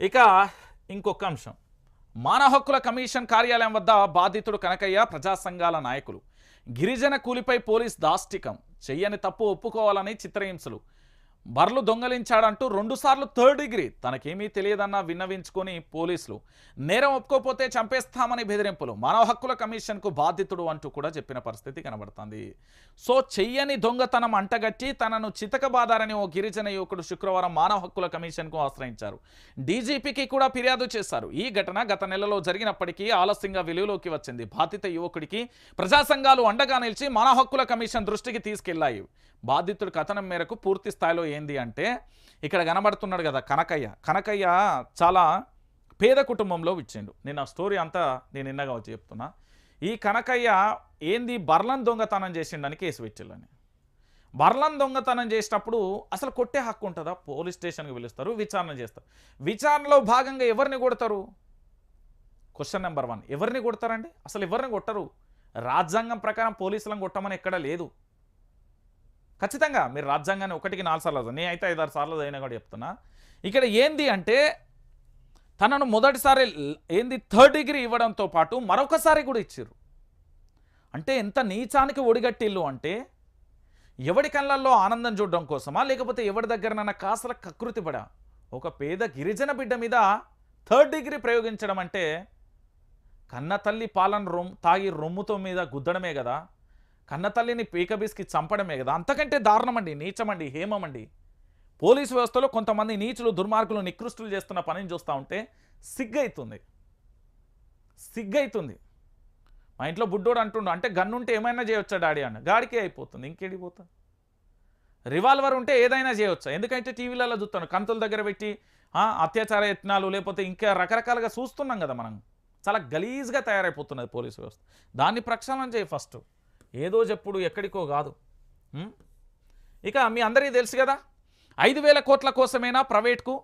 ఇక ఇంకొక అంశం. మానవ హక్కుల కమిషన్ కార్యాలయం వద్ద బాధితుడు కనకయ్య ప్రజా సంఘాల నాయకులు. గిరిజన కూలిపై పోలీస్ దాష్టికం. చెయ్యని తప్పు ఒప్పుకోవాలని చిత్రహింసలు. బర్లు దొంగలించాడంటూ రెండుసార్లు థర్డ్ డిగ్రీ తనకేమీ తెలియదన్న విన్నవించుకొని పోలీసులు నేరం ఒప్పుకోపోతే చంపేస్తామని బెదిరింపులు మానవ హక్కుల కమిషన్కు బాధితుడు అంటూ కూడా చెప్పిన పరిస్థితి కనబడుతుంది. సో చెయ్యని దొంగతనం అంటగట్టి తనను చితకబాదారని ఓ గిరిజన యువకుడు శుక్రవారం మానవ హక్కుల కమిషన్కు ఆశ్రయించారు. డీజీపీకి కూడా ఫిర్యాదు చేశారు. ఈ ఘటన గత నెలలో జరిగినప్పటికీ ఆలస్యంగా వెలుగులోకి వచ్చింది. బాధిత యువకుడికి ప్రజా సంఘాలు అండగా నిలిచి మానవ హక్కుల కమిషన్ దృష్టికి తీసుకెళ్ళాయి. బాధితుడి కథనం మేరకు పూర్తి స్థాయిలో ఏంది అంటే ఇక్కడ కనబడుతున్నాడు కదా కనకయ్య. కనకయ్య చాలా పేద కుటుంబంలో ఇచ్చిండు నేను ఆ స్టోరీ అంతా నేను నిన్నగా వచ్చి చెప్తున్నా. ఈ కనకయ్య ఏంది బర్లం దొంగతనం చేసిండని కేసు పెట్టిల్లని. బర్లం దొంగతనం చేసినప్పుడు అసలు కొట్టే హక్కు ఉంటుందా? పోలీస్ స్టేషన్కి పిలుస్తారు విచారణ చేస్తారు. విచారణలో భాగంగా ఎవరిని కొడతారు? Question number one. ఎవరిని కొడతారండి? అసలు ఎవరిని కొట్టరు? రాజ్యాంగం ప్రకారం పోలీసులను కొట్టమని ఎక్కడ లేదు. ఖచ్చితంగా మీరు రాజ్యాంగాన్ని ఒకటికి నాలుగు సార్లు చదవండి. నేను అయితే ఐదారు సార్లు అయినా కూడా చెప్తున్నా. ఇక్కడ ఏంది అంటే తనను మొదటిసారి ఏంది థర్డ్ డిగ్రీ ఇవ్వడంతో పాటు మరొకసారి కూడా ఇచ్చారు అంటే ఎంత నీచానికి ఒడిగట్టిల్లు అంటే ఎవడి కళ్ళల్లో ఆనందం చూడడం కోసమా లేకపోతే ఎవరి దగ్గరనన్నా కాసల కకృతి పడా? ఒక పేద గిరిజన బిడ్డ మీద థర్డ్ డిగ్రీ ప్రయోగించడం అంటే కన్న తల్లి పాలన రొమ్ తాగి రొమ్ముతో మీద గుద్దడమే కదా. కన్నతల్లిని పీకబీస్కి చంపడమే కదా. అంతకంటే దారుణమండి నీచమండి హేమమండి. పోలీసు వ్యవస్థలో కొంతమంది నీచులు దుర్మార్గులు నికృష్టులు చేస్తున్న పనిని చూస్తూ ఉంటే సిగ్గైతుంది. సిగ్గైతుంది. మా ఇంట్లో బుడ్డోడు అంటుండు అంటే గన్ను ఉంటే ఏమైనా చేయొచ్చా డాడీ? అన్న గాడికే అయిపోతుంది ఇంకేడి రివాల్వర్ ఉంటే ఏదైనా చేయొచ్చా? ఎందుకంటే టీవీలలో చూస్తాను కంతుల దగ్గర పెట్టి అత్యాచార యత్నాలు లేకపోతే ఇంకా రకరకాలుగా చూస్తున్నాం కదా మనం. చాలా గలీజ్గా తయారైపోతున్నది పోలీసు వ్యవస్థ. దాన్ని ప్రక్షాళన చేయి ఫస్ట్. ఏదో చెప్పుడు ఎక్కడికో కాదు. ఇక మీ అందరికీ తెలుసు కదా ఐదు వేల కోట్ల కోసమేనా ప్రైవేట్కు